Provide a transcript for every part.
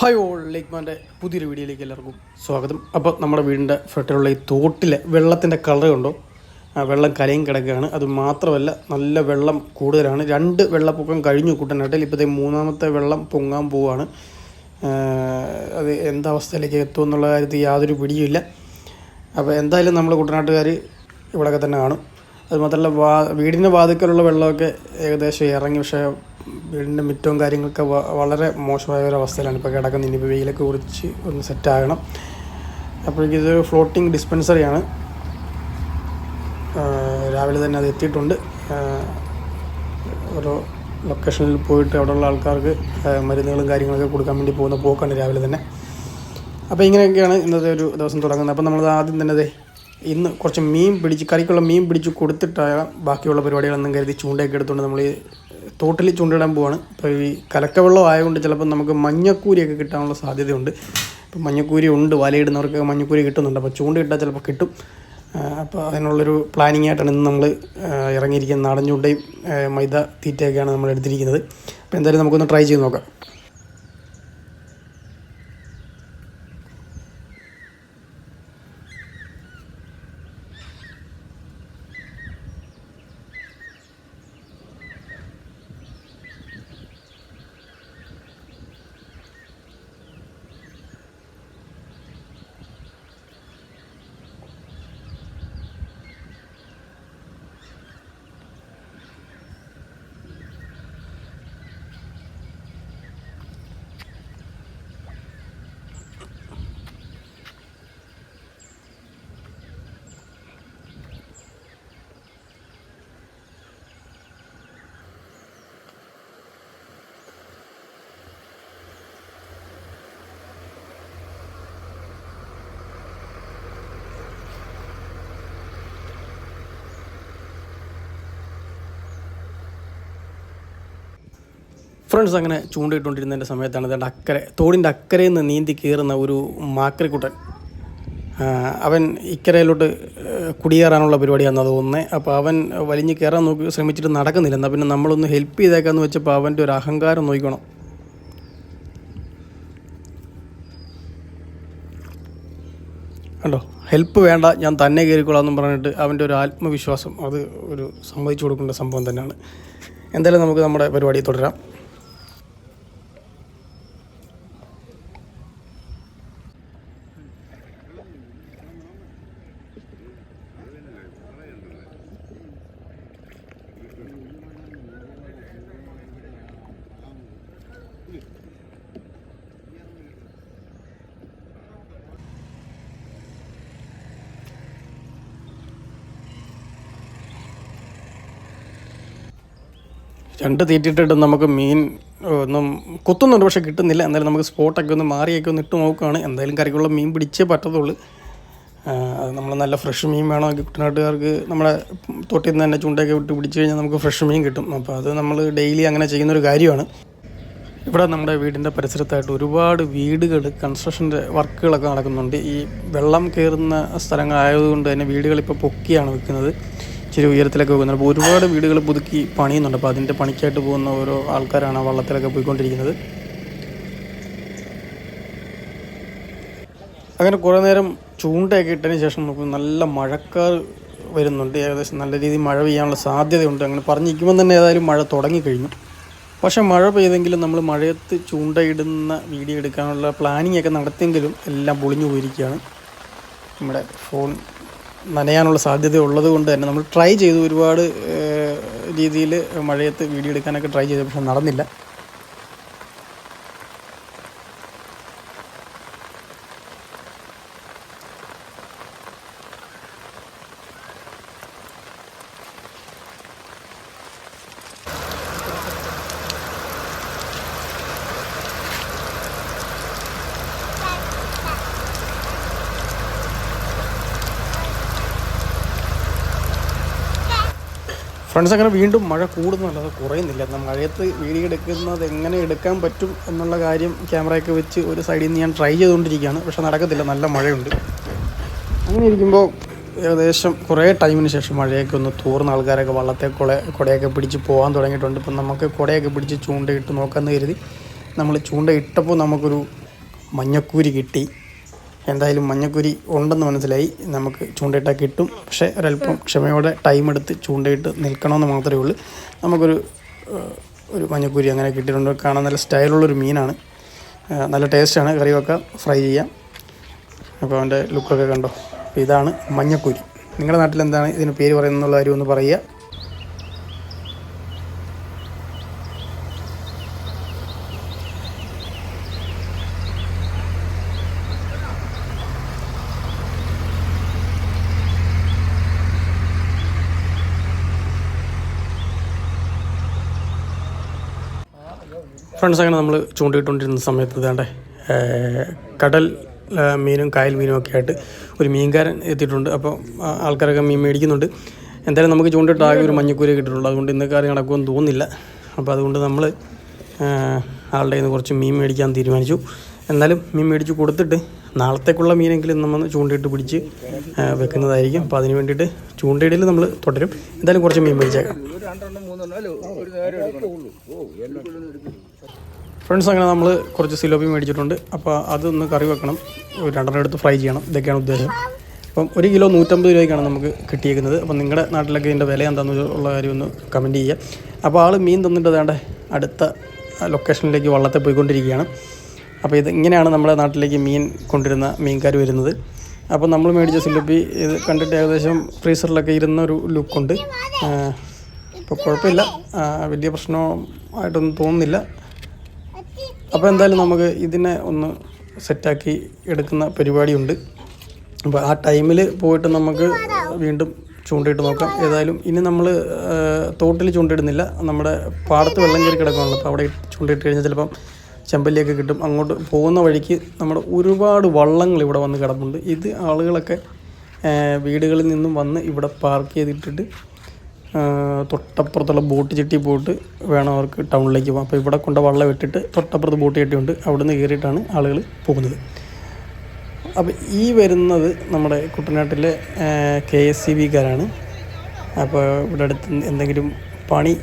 Hi all ലേക്ക്മാന്റെ പുതിയൊരു വീഡിയോയിലേക്ക് എല്ലാവർക്കും സ്വാഗതം. അപ്പോൾ നമ്മുടെ വീടിന്റെ ഫ്രണ്ടിലുള്ള ഈ തോട്ടിലെ വെള്ളത്തിന്റെ കളർ കണ്ടോ? വെള്ളം കലയും കിടക്കുകയാണ്. അത് മാത്രമല്ല നല്ല വെള്ളം കൂടുതലാണ്. രണ്ട് വെള്ളപ്പൊക്കം കഴിഞ്ഞു കൂട്ടനാട്ടിൽ. ഇപ്പോഴത്തെ മൂന്നാമത്തെ വെള്ളം പൊങ്ങാൻ പോവുകയാണ് അത് എന്തവസ്ഥയിലേക്ക് എത്തുമെന്നുള്ള കാര്യത്തിൽ യാതൊരു പിടിയുമില്ല. അപ്പോൾ എന്തായാലും നമ്മൾ കുട്ടനാട്ടുകാർ ഇവിടെയൊക്കെ തന്നെ കാണും. അതുമാത്രമല്ല വാ വീടിന്റെ വാതിക്കലുള്ള വെള്ളമൊക്കെ ഏകദേശം ഇറങ്ങി. പക്ഷേ വീടിന്റെ മുറ്റവും കാര്യങ്ങളൊക്കെ വളരെ മോശമായ ഒരു അവസ്ഥയിലാണ്. ഇപ്പോൾ കിടക്കുന്നത് ഇനിയിപ്പോൾ വെയിലൊക്കെ കുറിച്ച് ഒന്ന് സെറ്റാകണം അപ്പോഴേക്കും ഇതൊരു ഫ്ലോട്ടിംഗ് ഡിസ്പെൻസറിയാണ് രാവിലെ തന്നെ അത് എത്തിയിട്ടുണ്ട്. ഓരോ ലൊക്കേഷനിൽ പോയിട്ട് അവിടെയുള്ള ആൾക്കാർക്ക് മരുന്നുകളും കാര്യങ്ങളൊക്കെ കൊടുക്കാൻ വേണ്ടി പോകുന്ന പോക്കാണ് രാവിലെ തന്നെ. അപ്പോൾ ഇങ്ങനെയൊക്കെയാണ് ഇന്നത്തെ ഒരു ദിവസം തുടങ്ങുന്നത്. അപ്പോൾ നമ്മൾ ആദ്യം തന്നെ ഇന്ന് കുറച്ച് മീൻ പിടിച്ച് കറിക്കുള്ള മീൻ പിടിച്ച് കൊടുത്തിട്ടാകാം ബാക്കിയുള്ള പരിപാടികളൊന്നും കരുതി ചൂണ്ടയൊക്കെ എടുത്തുകൊണ്ട് നമ്മൾ ഈ തോട്ടിൽ ചൂണ്ടിടാൻ പോവാണ്. അപ്പോൾ ഈ കലക്കവെള്ളം ആയതുകൊണ്ട് ചിലപ്പോൾ നമുക്ക് മഞ്ഞക്കൂരിയൊക്കെ കിട്ടാനുള്ള സാധ്യതയുണ്ട്. ഇപ്പോൾ മഞ്ഞക്കൂരി ഉണ്ട് വലയിടുന്നവർക്ക് മഞ്ഞക്കൂരി കിട്ടുന്നുണ്ട്. അപ്പോൾ ചൂണ്ടയിട്ടാൽ ചിലപ്പോൾ കിട്ടും. അപ്പോൾ അതിനുള്ളൊരു പ്ലാനിങ് ആയിട്ടാണ് ഇന്ന് നമ്മൾ ഇറങ്ങിയിരിക്കുന്നത്. നാടൻ ചൂണ്ടയും മൈദ തീറ്റയൊക്കെയാണ് നമ്മൾ എടുത്തിരിക്കുന്നത് അപ്പോൾ എന്തായാലും നമുക്കൊന്ന് ട്രൈ ചെയ്ത് നോക്കാം. ഫ്രണ്ട്സ് അങ്ങനെ ചൂണ്ടയിട്ടുകൊണ്ടിരുന്നതിന്റെ സമയത്താണ് അതിന്റെ അക്കരെ തോടിന്റെ അക്കരയിൽ നിന്ന് നീന്തി കയറുന്ന ഒരു മാക്രിക്കുട്ടൻ. അവൻ ഇക്കരയിലോട്ട് കുടിയേറാനുള്ള പരിപാടിയാണ് അത് ഒന്ന് അപ്പോൾ അവൻ വലിഞ്ഞ് കയറാൻ നോക്കി ശ്രമിച്ചിട്ട് നടക്കുന്നില്ല. എന്നാൽ പിന്നെ നമ്മളൊന്ന് ഹെൽപ്പ് ചെയ്തേക്കാന്ന് വെച്ചപ്പോൾ അവന്റെ ഒരു അഹങ്കാരം നോക്കണം. കണ്ടോ? ഹെൽപ്പ് വേണ്ട ഞാൻ തന്നെ കയറിക്കോളാം എന്നും പറഞ്ഞിട്ട് അവന്റെ ഒരു ആത്മവിശ്വാസം അത് ഒരു സമ്മതിച്ചു കൊടുക്കേണ്ട സംഭവം തന്നെയാണ്. എന്തായാലും നമുക്ക് നമ്മുടെ പരിപാടി തുടരാം. രണ്ട് തീറ്റിട്ടിട്ട് നമുക്ക് മീൻ ഒന്നും കുത്തുന്നുണ്ട് പക്ഷെ കിട്ടുന്നില്ല. എന്തായാലും നമുക്ക് സ്പോട്ടൊക്കെ ഒന്ന് മാറിയൊക്കെ ഒന്ന് ഇട്ട് നോക്കുകയാണ്. എന്തായാലും കറിക്കുള്ള മീൻ പിടിച്ചേ പറ്റത്തുള്ളൂ. അത് നമ്മൾ നല്ല ഫ്രഷ് മീൻ വേണമെങ്കിൽ കുട്ടനാട്ടുകാർക്ക് നമ്മുടെ തൊട്ടിൽ നിന്ന് തന്നെ ചൂണ്ടയൊക്കെ വിട്ട് പിടിച്ച് കഴിഞ്ഞാൽ നമുക്ക് ഫ്രഷ് മീൻ കിട്ടും. അപ്പോൾ അത് നമ്മൾ ഡെയിലി അങ്ങനെ ചെയ്യുന്നൊരു കാര്യമാണ്. ഇവിടെ നമ്മുടെ വീടിന്റെ പരിസരത്തായിട്ട് ഒരുപാട് വീടുകൾ കൺസ്ട്രക്ഷന്റെ വർക്കുകളൊക്കെ നടക്കുന്നുണ്ട്. ഈ വെള്ളം കയറുന്ന സ്ഥലങ്ങളായതുകൊണ്ട് തന്നെ വീടുകൾ ഇപ്പോൾ പൊക്കിയാണ് വെക്കുന്നത്. ഇച്ചിരി ഉയരത്തിലൊക്കെ പോകുന്നുണ്ട്. അപ്പോൾ ഒരുപാട് വീടുകൾ പുതുക്കി പണിയുന്നുണ്ട്. അപ്പോൾ അതിന്റെ പണിക്കായിട്ട് പോകുന്ന ഓരോ ആൾക്കാരാണ് വള്ളത്തിലൊക്കെ പോയിക്കൊണ്ടിരിക്കുന്നത്. അങ്ങനെ കുറേ നേരം ചൂണ്ടയൊക്കെ ഇട്ടതിന് ശേഷം നമുക്ക് നല്ല മഴക്കാർ വരുന്നുണ്ട്. ഏകദേശം നല്ല രീതിയിൽ മഴ പെയ്യാനുള്ള സാധ്യതയുണ്ട്. അങ്ങനെ പറഞ്ഞിരിക്കുമ്പോൾ തന്നെ ഏതായാലും മഴ തുടങ്ങിക്കഴിഞ്ഞു. പക്ഷെ മഴ പെയ്തെങ്കിലും നമ്മൾ മഴയത്ത് ചൂണ്ടയിടുന്ന വീഡിയോ എടുക്കാനുള്ള പ്ലാനിങ് ഒക്കെ നടത്തിയെങ്കിലും എല്ലാം പൊളിഞ്ഞു പോയിരിക്കുകയാണ്. നമ്മുടെ ഫോൺ നനയാനുള്ള സാധ്യത ഉള്ളത് കൊണ്ട് തന്നെ നമ്മൾ ട്രൈ ചെയ്തു ഒരുപാട് രീതിയിൽ മഴയത്ത് വീഡിയോ എടുക്കാനൊക്കെ ട്രൈ ചെയ്തു പക്ഷെ നടന്നില്ല. ഫ്രണ്ട്സ് അങ്ങനെ വീണ്ടും മഴ കൂടുന്നല്ലാതെ കുറയുന്നില്ല. മഴയത്ത് വീഡിയോ എടുക്കുന്നത് എങ്ങനെ എടുക്കാൻ പറ്റും എന്നുള്ള കാര്യം ക്യാമറയൊക്കെ വെച്ച് ഒരു സൈഡിൽ നിന്ന് ഞാൻ ട്രൈ ചെയ്തുകൊണ്ടിരിക്കുകയാണ്. പക്ഷെ നടക്കത്തില്ല. നല്ല മഴയുണ്ട്. അങ്ങനെ ഇരിക്കുമ്പോൾ ഏകദേശം കുറേ ടൈമിന് ശേഷം മഴയൊക്കെ ഒന്ന് തോർന്ന ആൾക്കാരൊക്കെ വള്ളത്തെ കുള കുടയൊക്കെ പിടിച്ച് പോകാൻ തുടങ്ങിയിട്ടുണ്ട്. ഇപ്പം നമുക്ക് കുടയൊക്കെ പിടിച്ച് ചൂണ്ടയിട്ട് നോക്കാമെന്ന് കരുതി നമ്മൾ ചൂണ്ട ഇട്ടപ്പോൾ നമുക്കൊരു മഞ്ഞക്കൂരി കിട്ടി. എന്തായാലും മഞ്ഞക്കുരി ഉണ്ടെന്ന് മനസ്സിലായി. നമുക്ക് ചൂണ്ടയിട്ടാൽ കിട്ടും. പക്ഷേ ഒരല്പം ക്ഷമയോടെ ടൈം എടുത്ത് ചൂണ്ടയിട്ട് നിൽക്കണമെന്ന് മാത്രമേ ഉള്ളൂ. നമുക്കൊരു ഒരു മഞ്ഞക്കുരി അങ്ങനെ കിട്ടിയിട്ടുണ്ട്. കാണാൻ നല്ല സ്റ്റൈലുള്ളൊരു മീനാണ്. നല്ല ടേസ്റ്റാണ്. കറി വെക്കാം ഫ്രൈ ചെയ്യാം. അപ്പോൾ അവന്റെ ലുക്കൊക്കെ കണ്ടോ? അപ്പോൾ ഇതാണ് മഞ്ഞക്കുരി. നിങ്ങളുടെ നാട്ടിൽ എന്താണ് ഇതിന് പേര് പറയുന്നത് എന്നുള്ള കാര്യം ഒന്ന് പറയുക. ഫ്രണ്ട്സ് അങ്ങനെ നമ്മൾ ചൂണ്ടിയിട്ടുകൊണ്ടിരുന്ന സമയത്ത് ഇതാണ്ടേ കടൽ മീനും കായൽ മീനും ഒക്കെ ആയിട്ട് ഒരു മീൻകാരൻ എത്തിയിട്ടുണ്ട്. അപ്പോൾ ആൾക്കാരൊക്കെ മീൻ മേടിക്കുന്നുണ്ട്. എന്തായാലും നമുക്ക് ചൂണ്ടിട്ട് ആകെ ഒരു മഞ്ഞക്കൂരി കിട്ടിയിട്ടുള്ളൂ. അതുകൊണ്ട് ഇന്ന് കാര്യം നടക്കുമെന്ന് തോന്നുന്നില്ല. അപ്പോൾ അതുകൊണ്ട് നമ്മൾ ആളുടെ കയ്യിൽ നിന്ന് കുറച്ച് മീൻ മേടിക്കാൻ തീരുമാനിച്ചു. എന്നാലും മീൻ മേടിച്ച് കൊടുത്തിട്ട് നാളത്തേക്കുള്ള മീനെങ്കിലും നമ്മൾ ചൂണ്ടയിട്ട് പിടിച്ച് വെക്കുന്നതായിരിക്കും. അപ്പോൾ അതിന് വേണ്ടിയിട്ട് ചൂണ്ടയിടയിൽ നമ്മൾ തുടരും. എന്തായാലും കുറച്ച് മീൻ മേടിച്ചേക്കാം. ഫ്രണ്ട്സ് അങ്ങനെ നമ്മൾ കുറച്ച് സിലോപ്പി മേടിച്ചിട്ടുണ്ട്. അപ്പോൾ അതൊന്ന് കറി വെക്കണം. ഒരു രണ്ടെണ്ണം എടുത്ത് ഫ്രൈ ചെയ്യണം. ഇതൊക്കെയാണ് ഉദ്ദേശം. അപ്പം ഒരു കിലോ നൂറ്റമ്പത് രൂപയ്ക്കാണ് നമുക്ക് കിട്ടിയിരിക്കുന്നത് അപ്പം നിങ്ങളുടെ നാട്ടിലൊക്കെ ഇതിന്റെ വില എന്താണെന്ന് ഉള്ള കാര്യം ഒന്ന് കമന്റ് ചെയ്യുക അപ്പോൾ ആൾ മീൻ തന്നിട്ട് അടുത്ത ലൊക്കേഷനിലേക്ക് വള്ളത്തെ പോയിക്കൊണ്ടിരിക്കുകയാണ്. അപ്പോൾ ഇത് ഇങ്ങനെയാണ് നമ്മുടെ നാട്ടിലേക്ക് മീൻ കൊണ്ടിരുന്ന മീൻകാർ വരുന്നത്. അപ്പോൾ നമ്മൾ മേടിച്ച സിലോപ്പി ഇത് കണ്ടിട്ട് ഏകദേശം ഫ്രീസറിലൊക്കെ ഇരുന്ന ഒരു ലുക്കുണ്ട് ഇപ്പോൾ കുഴപ്പമില്ല. വലിയ പ്രശ്നമായിട്ടൊന്നും തോന്നുന്നില്ല. അപ്പോൾ എന്തായാലും നമുക്ക് ഇതിനെ ഒന്ന് സെറ്റാക്കി എടുക്കുന്ന പരിപാടിയുണ്ട്. അപ്പോൾ ആ ടൈമിൽ പോയിട്ട് നമുക്ക് വീണ്ടും ചൂണ്ടയിട്ട് നോക്കാം. ഏതായാലും ഇനി നമ്മൾ തോട്ടിൽ ചൂണ്ടയിടുന്നില്ല. നമ്മുടെ പാടത്ത് വെള്ളം കയറി കിടക്കുകയാണല്ലോ അപ്പോൾ അവിടെ ചൂണ്ടയിട്ട് കഴിഞ്ഞാൽ ചിലപ്പം ചെമ്പല്ലിയൊക്കെ കിട്ടും. അങ്ങോട്ട് പോകുന്ന വഴിക്ക് നമ്മുടെ ഒരുപാട് വള്ളങ്ങൾ ഇവിടെ വന്ന് കിടപ്പുണ്ട്. ഇത് ആളുകളൊക്കെ വീടുകളിൽ നിന്നും വന്ന് ഇവിടെ പാർക്ക് ചെയ്തിട്ടിട്ട് തൊട്ടപ്പുറത്തുള്ള ബോട്ട് ചെട്ടി പോയിട്ട് വേണം അവർക്ക് ടൗണിലേക്ക് പോകാം അപ്പോൾ ഇവിടെ കൊണ്ട് വള്ളം ഇട്ടിട്ട് തൊട്ടപ്പുറത്ത് ബോട്ട് ചെട്ടിയുണ്ട് അവിടെ നിന്ന് കയറിയിട്ടാണ് ആളുകൾ പോകുന്നത്. അപ്പോൾ ഈ വരുന്നത് നമ്മുടെ കുട്ടനാട്ടിലെ കെ എസ് സി ബിക്കാരാണ്. അപ്പോൾ ഇവിടെ അടുത്ത് എന്തെങ്കിലും പണി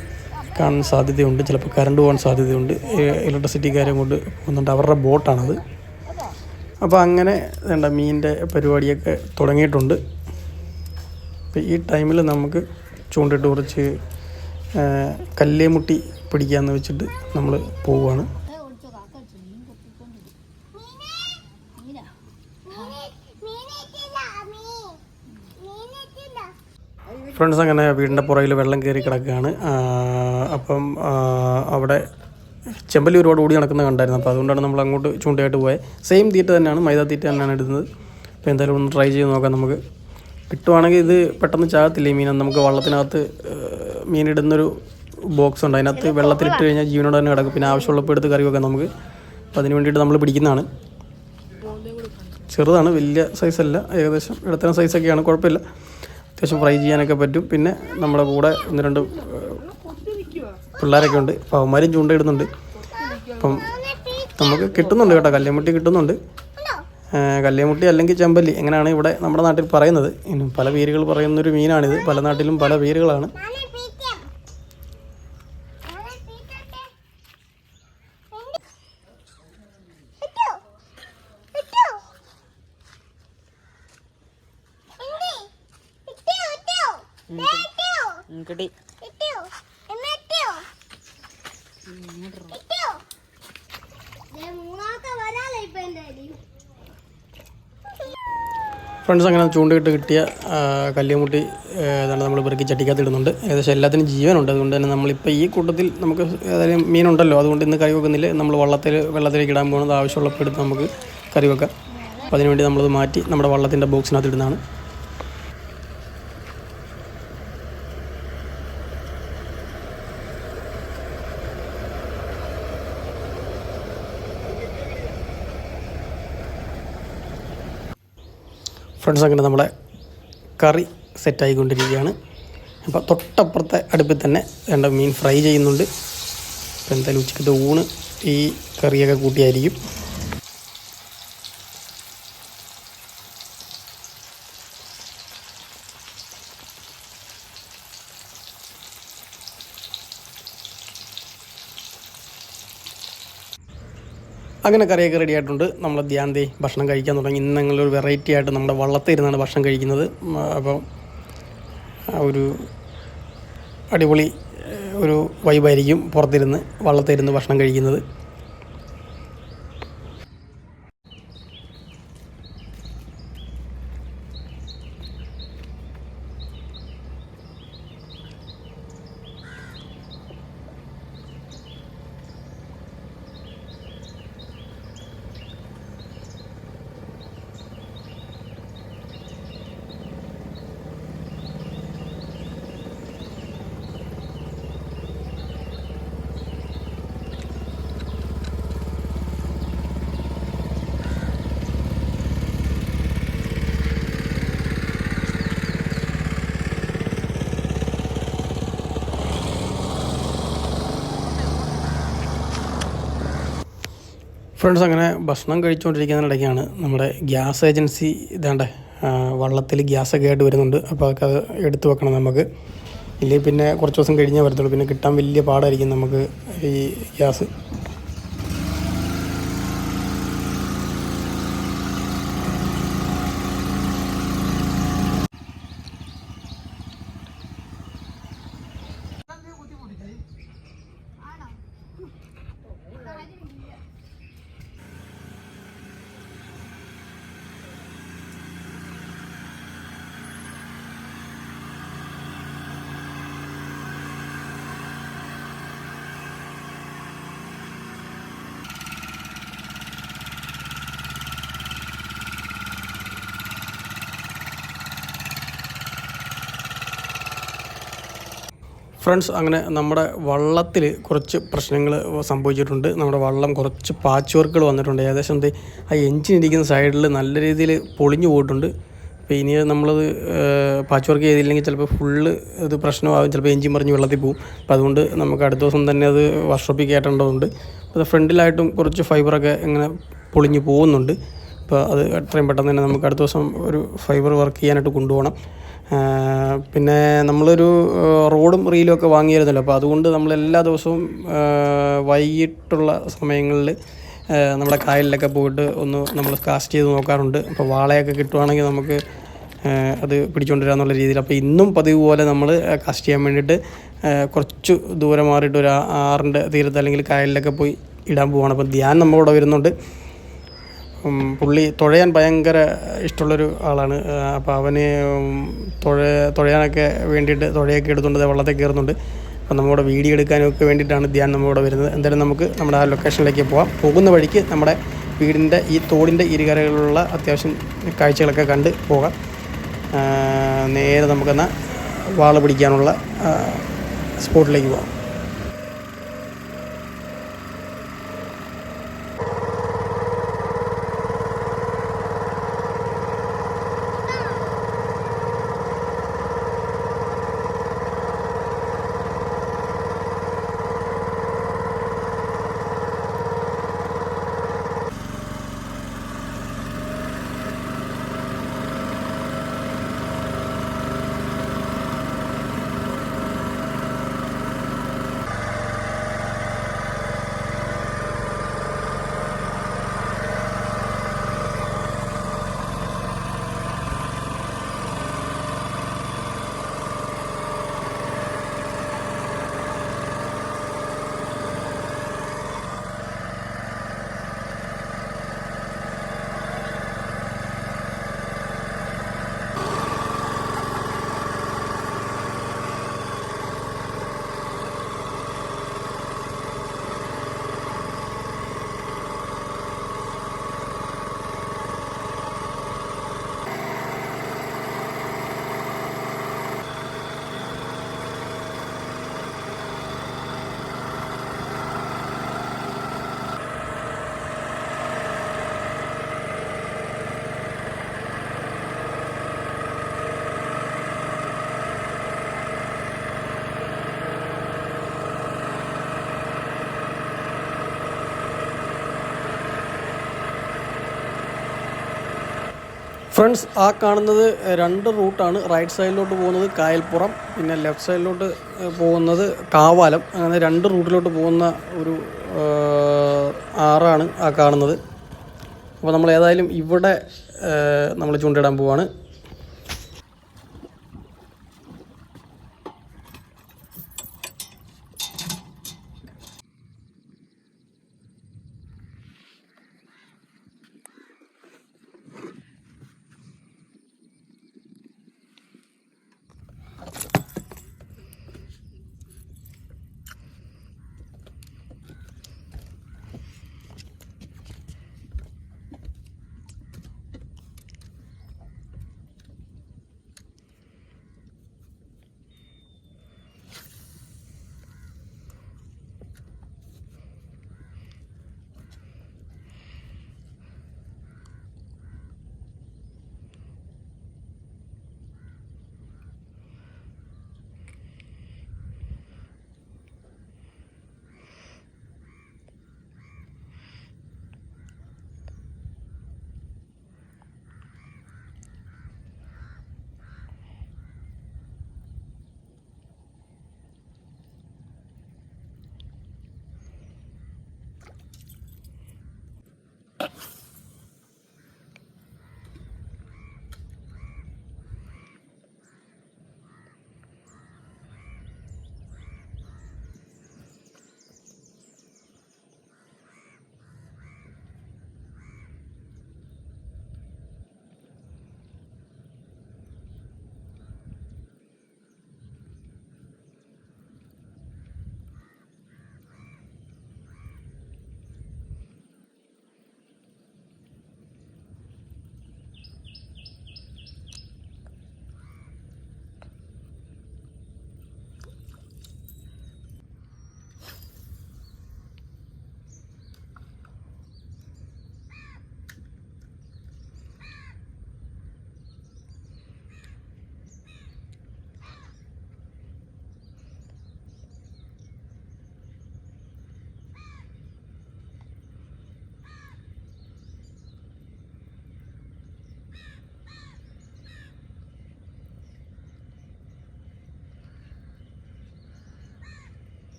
കാണാൻ സാധ്യതയുണ്ട്? ചിലപ്പോൾ കറണ്ട് പോകാൻ സാധ്യതയുണ്ട്. ഇലക്ട്രിസിറ്റിക്കാരെ കൊണ്ട് പോകുന്നുണ്ട്. അവരുടെ ബോട്ടാണത്. അപ്പോൾ അങ്ങനെ വേണ്ട മീനിന്റെ പരിപാടിയൊക്കെ തുടങ്ങിയിട്ടുണ്ട്. അപ്പോൾ ഈ ടൈമിൽ നമുക്ക് ചൂണ്ടിട്ട് കുറച്ച് കല്ലേ കല്ലേമുട്ടി പിടിക്കാമെന്ന് വെച്ചിട്ട് നമ്മൾ പോവുകയാണ് ഫ്രണ്ട്സ് അങ്ങനെ വീടിന്റെ പുറകിൽ വെള്ളം കയറി കിടക്കുകയാണ്. അപ്പം അവിടെ ചെമ്പല്ലി ഒരുപാട് ഓടി നടക്കുന്ന കണ്ടായിരുന്നു. അപ്പോൾ അതുകൊണ്ടാണ് നമ്മൾ അങ്ങോട്ട് ചൂണ്ടയായിട്ട് പോയത് സെയിം തീറ്റ തന്നെയാണ് മൈദ തീറ്റ തന്നെയാണ് ഇടുന്നത്. അപ്പോൾ എന്തായാലും ഒന്ന് ട്രൈ ചെയ്ത് നോക്കാം നമുക്ക്. കിട്ടുവാണെങ്കിൽ ഇത് പെട്ടെന്ന് ചാകത്തില്ല? ഈ മീൻ നമുക്ക് വള്ളത്തിനകത്ത് മീനിടുന്നൊരു ബോക്സ് ഉണ്ട്. അതിനകത്ത് വെള്ളത്തിലിട്ട് കഴിഞ്ഞാൽ ജീവനോട് തന്നെ കിടക്കും. പിന്നെ ആവശ്യമുള്ളപ്പോൾ എടുത്ത് കറി വെക്കാം നമുക്ക്. അപ്പോൾ അതിന് വേണ്ടിയിട്ട് നമ്മൾ പിടിക്കുന്നതാണ്. ചെറുതാണ് വലിയ സൈസല്ല. ഏകദേശം ഇടത്തരം സൈസൊക്കെയാണ് കുഴപ്പമില്ല. അത്യാവശ്യം ഫ്രൈ ചെയ്യാനൊക്കെ പറ്റും. പിന്നെ നമ്മുടെ കൂടെ ഒന്ന് രണ്ട് പിള്ളേരൊക്കെ ഉണ്ട്. അപ്പോൾ അവന്മാരും ചൂണ്ടയിടുന്നുണ്ട്. അപ്പം നമുക്ക് കിട്ടുന്നുണ്ട് കേട്ടോ. കല്യാമുട്ടി കിട്ടുന്നുണ്ട്. ഏഹ്, കല്യാമുട്ടി അല്ലെങ്കിൽ ചെമ്പല്ലി എങ്ങനെയാണ് ഇവിടെ നമ്മുടെ നാട്ടിൽ പറയുന്നത്? പല പേരുകൾ പറയുന്നൊരു മീനാണിത്. പല നാട്ടിലും പല പേരുകളാണ് കിട്ടി മൂന്നാമത്തെ വരാലോ ഇപ്പൊ എന്റെ കയ്യിൽ. ഫ്രണ്ട്സ് അങ്ങനെ ചൂണ്ടയിട്ട് കിട്ടിയ കല്ലുമുട്ടി ഏതാണ്ട് നമ്മൾ പെറുക്കി ചട്ടിക്കകത്ത് ഇടുന്നുണ്ട് ഏകദേശം എല്ലാത്തിനും ജീവനുണ്ട്. അതുകൊണ്ട് തന്നെ നമ്മളിപ്പോൾ ഈ കൂട്ടത്തിൽ നമുക്ക് ഏതായാലും മീനുണ്ടല്ലോ. അതുകൊണ്ട് ഇന്ന് കറി വെക്കുന്നില്ല. നമ്മൾ വള്ളത്തിൽ വെള്ളത്തിലേക്ക് ഇടാൻ പോകുന്നത് ആവശ്യമുള്ളപ്പോൾ എടുത്ത് നമുക്ക് കറി വെക്കാം. അപ്പോൾ അതിനുവേണ്ടി നമ്മളത് മാറ്റി നമ്മുടെ വള്ളത്തിന്റെ ബോക്സിനകത്ത് ഇടുന്നതാണ്. ഫ്രണ്ട്സ് അങ്ങനെ നമ്മളെ കറി സെറ്റായിക്കൊണ്ടിരിക്കുകയാണ്. അപ്പോൾ തൊട്ടപ്പുറത്തെ അടുപ്പിൽ തന്നെ രണ്ട് മീൻ ഫ്രൈ ചെയ്യുന്നുണ്ട്. അപ്പോൾ എന്തായാലും ഉച്ചക്കത്തെ ഊണ് ഈ കറിയൊക്കെ കൂട്ടിയായിരിക്കും. അങ്ങനെ കറിയൊക്കെ റെഡി ആയിട്ടുണ്ട്. നമ്മൾ ധ്യാനത്തെ ഭക്ഷണം കഴിക്കാൻ തുടങ്ങി. ഇന്ന് ഞങ്ങളൊരു വെറൈറ്റി ആയിട്ട് നമ്മുടെ വള്ളത്തിൽ ഇരുന്നാണ് ഭക്ഷണം കഴിക്കുന്നത്. അപ്പം അപ്പോൾ ഒരു അടിപൊളി ഒരു വൈബായിരിക്കും പുറത്തിരുന്ന് വള്ളത്തിരുന്ന് ഭക്ഷണം കഴിക്കുന്നത്. ഫ്രണ്ട്സ് അങ്ങനെ ഭക്ഷണം കഴിച്ചുകൊണ്ടിരിക്കുന്നതിനിടയ്ക്കാണ് നമ്മുടെ ഗ്യാസ് ഏജൻസി ഇതാണ്ട് വള്ളത്തിൽ ഗ്യാസൊക്കെ ആയിട്ട് വരുന്നുണ്ട്. അപ്പോൾ അതൊക്കെ അത് എടുത്തു വെക്കണം നമുക്ക്. ഇല്ലെങ്കിൽ പിന്നെ കുറച്ച് ദിവസം കഴിഞ്ഞേ വരത്തുള്ളൂ. പിന്നെ കിട്ടാൻ വലിയ പാടായിരിക്കും നമുക്ക് ഈ ഗ്യാസ്. ഫ്രണ്ട്സ് അങ്ങനെ നമ്മുടെ വള്ളത്തിൽ കുറച്ച് പ്രശ്നങ്ങൾ സംഭവിച്ചിട്ടുണ്ട്. നമ്മുടെ വള്ളം കുറച്ച് പാച്ച് വർക്കുകൾ വന്നിട്ടുണ്ട്. ഏകദേശം എന്ത് ആ എഞ്ചിൻ ഇരിക്കുന്ന സൈഡിൽ നല്ല രീതിയിൽ പൊളിഞ്ഞു പോയിട്ടുണ്ട്. അപ്പോൾ ഇനി നമ്മളത് പാച്ച് വർക്ക് ചെയ്തില്ലെങ്കിൽ ചിലപ്പോൾ ഫുള്ള് ഇത് പ്രശ്നമാകും. ചിലപ്പോൾ എഞ്ചിൻ മറിഞ്ഞ് വെള്ളത്തിൽ പോകും. അപ്പോൾ അതുകൊണ്ട് നമുക്ക് അടുത്ത ദിവസം തന്നെ അത് വർക്ക്ഷോപ്പിൽ കയറ്റേണ്ടതുണ്ട്. അത് ഫ്രണ്ടിലായിട്ടും കുറച്ച് ഫൈബറൊക്കെ ഇങ്ങനെ പൊളിഞ്ഞ് പോകുന്നുണ്ട്. അപ്പോൾ അത് എത്രയും പെട്ടെന്ന് തന്നെ നമുക്ക് അടുത്ത ദിവസം ഒരു ഫൈബർ വർക്ക് ചെയ്യാനായിട്ട് കൊണ്ടുപോകണം. പിന്നെ നമ്മളൊരു റോഡും റീലും ഒക്കെ വാങ്ങിയിരുന്നല്ലോ. അപ്പോൾ അതുകൊണ്ട് നമ്മൾ എല്ലാ ദിവസവും വൈകിട്ടുള്ള സമയങ്ങളിൽ നമ്മുടെ കായലിലൊക്കെ പോയിട്ട് ഒന്ന് നമ്മൾ കാസ്റ്റ് ചെയ്ത് നോക്കാറുണ്ട്. അപ്പോൾ വാളയൊക്കെ കിട്ടുവാണെങ്കിൽ നമുക്ക് അത് പിടിച്ചുകൊണ്ട് വരാമെന്നുള്ള രീതിയിൽ. അപ്പോൾ ഇന്നും പതിവ് പോലെ നമ്മൾ കാസ്റ്റ് ചെയ്യാൻ വേണ്ടിയിട്ട് കുറച്ച് ദൂരെ മാറിയിട്ട് ഒരു ആറിന്റെ തീരത്ത് അല്ലെങ്കിൽ കായലിലൊക്കെ പോയി ഇടാൻ പോവാണ്. അപ്പോൾ ധ്യാൻ നമ്മളോട് വരുന്നുണ്ട്. പുള്ളി തുഴയാൻ ഭയങ്കര ഇഷ്ടമുള്ളൊരു ആളാണ്. അപ്പോൾ അവന് തുഴ തുഴയാനൊക്കെ വേണ്ടിയിട്ട് തുഴയൊക്കെ എടുത്തുകൊണ്ട് വെള്ളത്തിൽ കയറുന്നുണ്ട്. അപ്പോൾ നമ്മുടെ വീഡിയോ എടുക്കാനൊക്കെ വേണ്ടിയിട്ടാണ് ധ്യാൻ നമ്മളിവിടെ വരുന്നത്. എന്തായാലും നമുക്ക് നമ്മുടെ ആ ലൊക്കേഷനിലേക്ക് പോവാം. പോകുന്ന വഴിക്ക് നമ്മുടെ വീടിന്റെ ഈ തോടിന്റെ ഇരുകരകളിലുള്ള അത്യാവശ്യം കാഴ്ചകളൊക്കെ കണ്ട് പോകാം. നേരെ നമുക്കെന്നാൽ വാൾ പിടിക്കാനുള്ള സ്പോട്ടിലേക്ക് പോകാം ഫ്രണ്ട്സ് ആ കാണുന്നത് രണ്ട് റൂട്ടാണ്. റൈറ്റ് സൈഡിലോട്ട് പോകുന്നത് കായൽപ്പുറം പിന്നെ ലെഫ്റ്റ് സൈഡിലോട്ട് പോകുന്നത് കാവാലം. അങ്ങനെ രണ്ട് റൂട്ടിലോട്ട് പോകുന്ന ഒരു ആറാണ് ആ കാണുന്നത്. അപ്പോൾ നമ്മൾ ഏതായാലും ഇവിടെ നമ്മൾ ചൂണ്ടയിടാൻ പോവാണ്.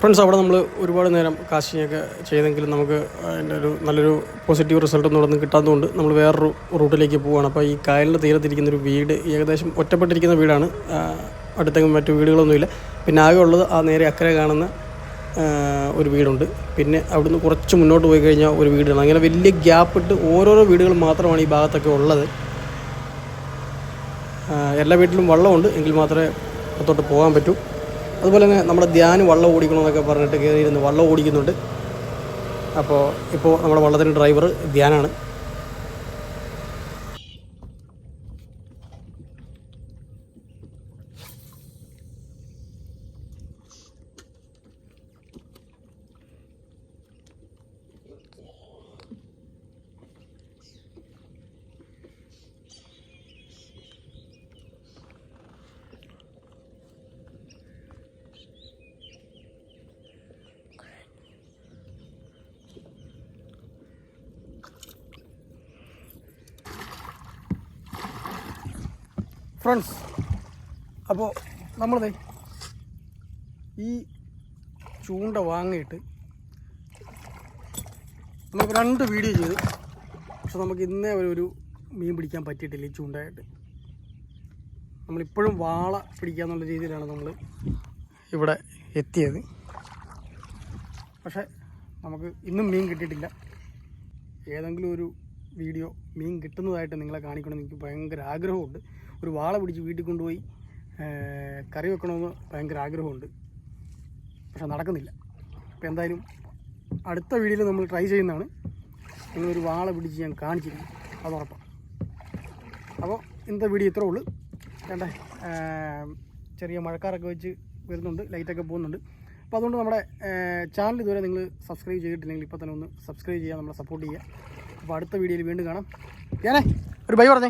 ഫ്രണ്ട്സ് അവിടെ നമ്മൾ ഒരുപാട് നേരം കാശിയൊക്കെ ചെയ്തെങ്കിലും നമുക്ക് അതിന്റെ ഒരു നല്ലൊരു പോസിറ്റീവ് റിസൾട്ട് ഒന്നും ഇവിടെ നിന്ന് കിട്ടാത്തതുകൊണ്ട് നമ്മൾ വേറൊരു റൂട്ടിലേക്ക് പോവുകയാണ് അപ്പോൾ ഈ കായലിന്റെ തീരത്തിരിക്കുന്ന ഒരു വീട് ഏകദേശം ഒറ്റപ്പെട്ടിരിക്കുന്ന വീടാണ്. അടുത്തെങ്കിലും മറ്റു വീടുകളൊന്നുമില്ല. പിന്നെ ആകെ ഉള്ളത് ആ നേരെ അക്കരെ കാണുന്ന ഒരു വീടുണ്ട്. പിന്നെ അവിടുന്ന് കുറച്ച് മുന്നോട്ട് പോയി കഴിഞ്ഞാൽ ഒരു വീടാണ്. അങ്ങനെ വലിയ ഗ്യാപ്പ് ഇട്ട് ഓരോരോ വീടുകൾ മാത്രമാണ് ഈ ഭാഗത്തൊക്കെ ഉള്ളത്. എല്ലാ വീട്ടിലും വള്ളമുണ്ട്. എങ്കിൽ മാത്രമേ പുറത്തോട്ട് പോകാൻ പറ്റൂ. അതുപോലെ തന്നെ നമ്മുടെ ധ്യാനം വള്ളം ഓടിക്കണമെന്നൊക്കെ പറഞ്ഞിട്ട് കയറിയിരുന്ന് വള്ളം ഓടിക്കുന്നുണ്ട്. അപ്പോൾ ഇപ്പോൾ നമ്മുടെ വള്ളത്തിന്റെ ഡ്രൈവർ ധ്യാനാണ്. ഫ്രണ്ട്സ് അപ്പോൾ നമ്മളതേ ഈ ചൂണ്ട വാങ്ങിയിട്ട് നമുക്ക് രണ്ട് വീഡിയോ ചെയ്തു. പക്ഷെ നമുക്ക് ഇന്നേ ഒരു മീൻ പിടിക്കാൻ പറ്റിയിട്ടില്ല ഈ ചൂണ്ടയായിട്ട്. നമ്മളിപ്പോഴും വാള പിടിക്കാന്നുള്ള രീതിയിലാണ് നമ്മൾ ഇവിടെ എത്തിയത്. പക്ഷേ നമുക്ക് ഇന്നും മീൻ കിട്ടിയിട്ടില്ല. ഏതെങ്കിലും ഒരു വീഡിയോ മീൻ കിട്ടുന്നതായിട്ട് നിങ്ങളെ കാണിക്കണമെന്ന് എനിക്ക് ഭയങ്കര ആഗ്രഹമുണ്ട്. ഒരു വാള പിടിച്ച് വീട്ടിൽ കൊണ്ടുപോയി കറി വെക്കണമെന്ന് ഭയങ്കര ആഗ്രഹമുണ്ട്. പക്ഷെ നടക്കുന്നില്ല. അപ്പോൾ എന്തായാലും അടുത്ത വീഡിയോയിൽ നമ്മൾ ട്രൈ ചെയ്യുന്നതാണ്. നിങ്ങളൊരു വാള പിടിച്ച് ഞാൻ കാണിച്ചിരിക്കും. അത് ഉറപ്പാണ്. അപ്പോൾ ഇന്നത്തെ വീഡിയോ ഇത്രേ ഉള്ളൂ. വേണ്ട ചെറിയ മഴക്കാരൊക്കെ വെച്ച് വരുന്നുണ്ട്. ലൈറ്റൊക്കെ പോകുന്നുണ്ട്. അപ്പോൾ അതുകൊണ്ട് നമ്മുടെ ചാനൽ ഇതുവരെ നിങ്ങൾ സബ്സ്ക്രൈബ് ചെയ്തിട്ടില്ലെങ്കിൽ ഇപ്പോൾ തന്നെ ഒന്ന് സബ്സ്ക്രൈബ് ചെയ്യുക നമ്മളെ സപ്പോർട്ട് ചെയ്യുക. അപ്പോൾ അടുത്ത വീഡിയോയിൽ വീണ്ടും കാണാം. ഞാനേ ഒരു ബൈ പറഞ്ഞേ.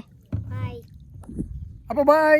അപ്പോൾ ബൈ